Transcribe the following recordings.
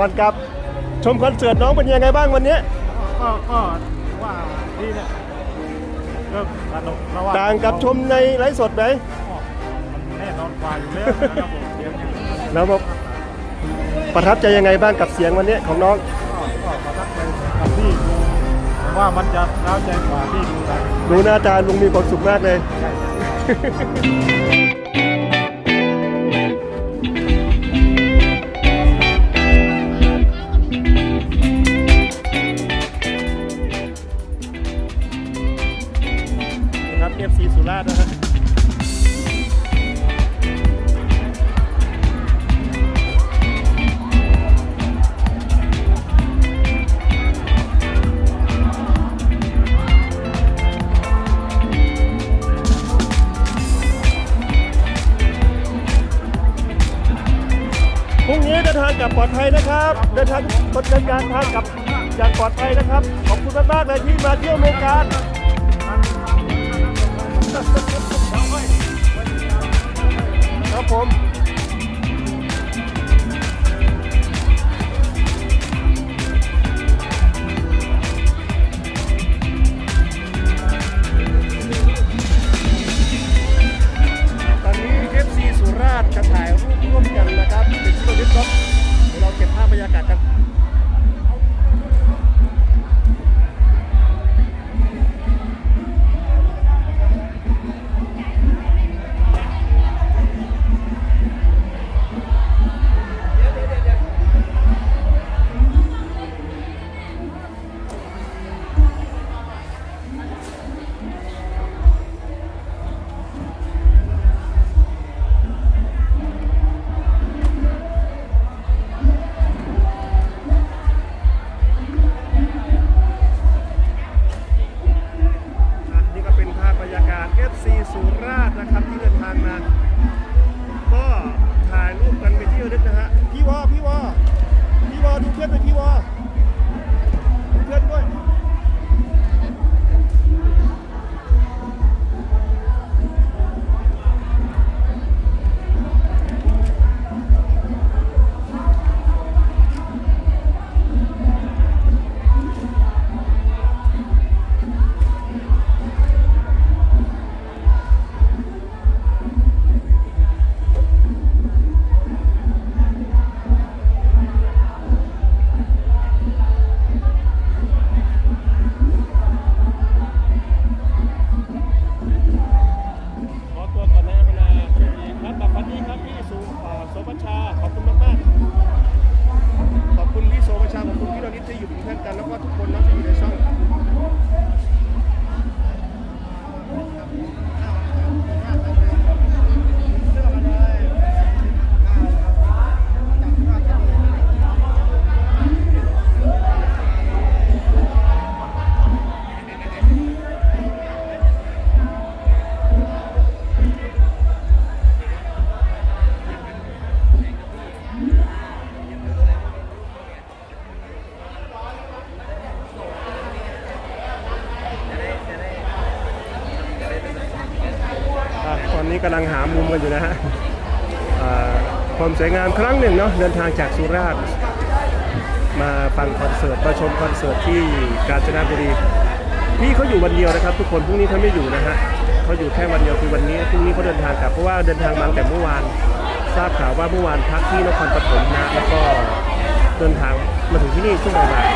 ก่อนกลับชมคอนเสิร์ตน้องเป็นยังไงบ้างวันนี้ก็ก็ถือว่าดีนะเริ่มสนุกเพราะว่าต่างกับชมในไลฟ์สดไหมมันแน่นอนกว่าอยู่แล้วนะครับผมเสียงอย่างนี้แล้วบอกประทับใจยังไงบ้างกับเสียงวันนี้ของน้องก็ก็ประทับใจกับที่ดูผมว่ามันจะร้าวใจกว่าที่ดูนะดูหน้าตาลุงมีความสุขมากเลยนะ ทางกลับปลอดภัยนะครับ เดินทางบนการทางกลับอย่างปลอดภัยนะครับ ขอบคุณมากๆเลยที่มาเที่ยวเมืองการครับผม นี้กำลังหามุมกันอยู่นะฮะความสวยงามครั้งหนึ่งเนาะเดินทางจากสุราษฎร์มาฟังคอนเสิร์ตมาชมคอนเสิร์ตที่กาญจนบุรีพี่เขาอยู่วันเดียวนะครับ ทุกคนพรุ่งนี้เขาไม่อยู่นะฮะเขาอยู่แค่วันเดียวคือวันนี้พรุ่งนี้เขาเดินทางกลับเพราะว่าเดินทางมาแต่เมื่อวาน ทราบข่าวว่าเมื่อวานพักที่นครปฐมนะแล้วก็เดินทางมาถึงที่นี่ช่วงบ่าย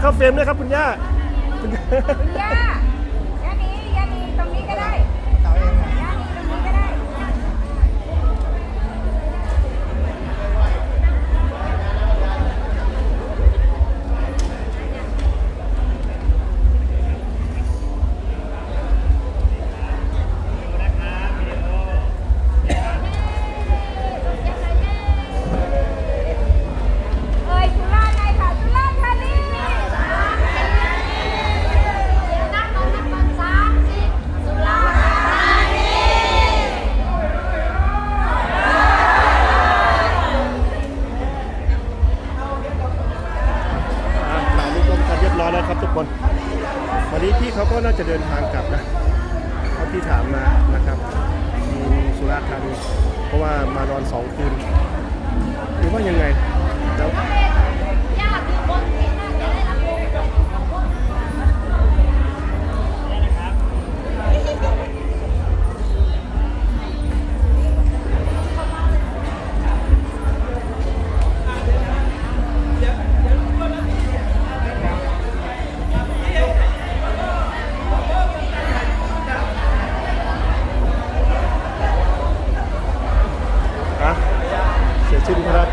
เข้าเฟรมด้วยครับคุณย่าคุณย่าย่า นเรียบร้อยแล้วครับทุกคน วันนี้พี่เขาก็น่าจะเดินทางกลับนะเท่าที่ถามมานะครับมีสุราษฎร์ธานีเพราะว่ามานอนสองคืนหรือว่ายังไงแล้ว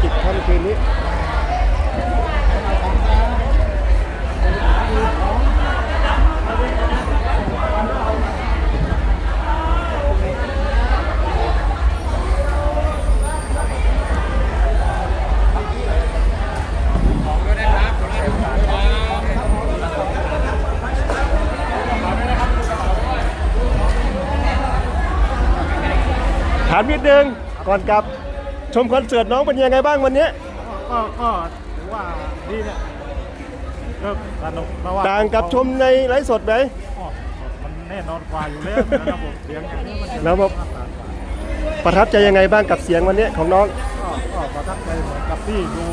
สิ้นภารกิจค่ำคืนนี้ถามนิดนึงก่อนกลับ ชมคอนเสิร์ตน้องเป็นยังไงบ้างวันนี้ก็ก็ถือว่าดีเนี่ยก็สนุกเพราะว่าต่างกับชมในไลฟ์สดไหมอ๋อมันแน่นอนกว่าอยู่แล้วนะครับผมเสียงอย่างนี้มันจะแล้วแบบมาตรฐานกว่าประทับใจยังไงบ้างกับเสียงวันนี้ของน้อง ก็ก็ประทับใจเหมือนกับที่ดู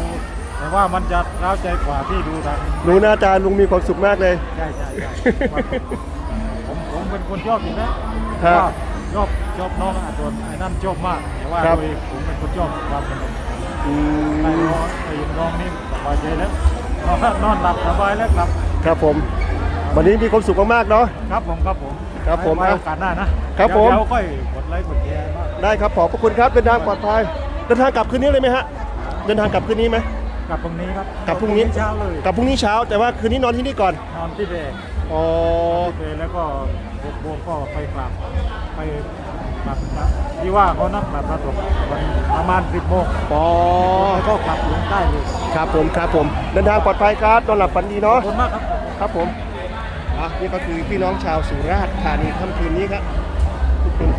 แต่ว่ามันจะร้าวใจกว่าที่ดูทางดูหน้าตาลุงมีความสุขมากเลย ใช่ใช่ใช่ผมผมเป็นคนชอบอยู่แล้วครับว่า ชอบชอบน้องอะส่วนไอ้นั่นชอบมากแต่ว่าครับโดยผมเป็นคนชอบความสนุกอืได้มน้องไอ้น้องนี่สบายใจแล้วนอนนอนหลับสบายแล้วครับ ครับผม วันนี้มีความสุขมากๆเนาะครับผมครับผมครับผมไว้โอกาสหน้านะครับผมเดี๋ยวเดี๋ยวค่อยกดไลค์กดแชร์มากได้ครับขอบพระคุณครับเดินทางปลอดภัยเดินทางกลับคืนนี้เลยไหมฮะเดินทางกลับคืนนี้ไหมกลับตรงนี้ครับกลับพรุ่งนี้เช้าเลยกลับพรุ่งนี้เช้าแต่ว่าคืนนี้นอนที่นี่ก่อนนอนที่เบย์อ๋อที่เบย์แล้วก็หกโมงก็ไปกลับไป กลับที่ว่าเขานัดแบบประสบประมาณสิบโมงปอแล้วก็ขับลงใต้เลยครับผมครับผมเดินทางปลอดภัยครับนอนหลับฝันดีขเนาะอบคุณมากครับ ครับผมอะนี่ก็คือพี่น้องชาวสุราษฎร์ธานีค่ำคืนนี้ครับทุกคน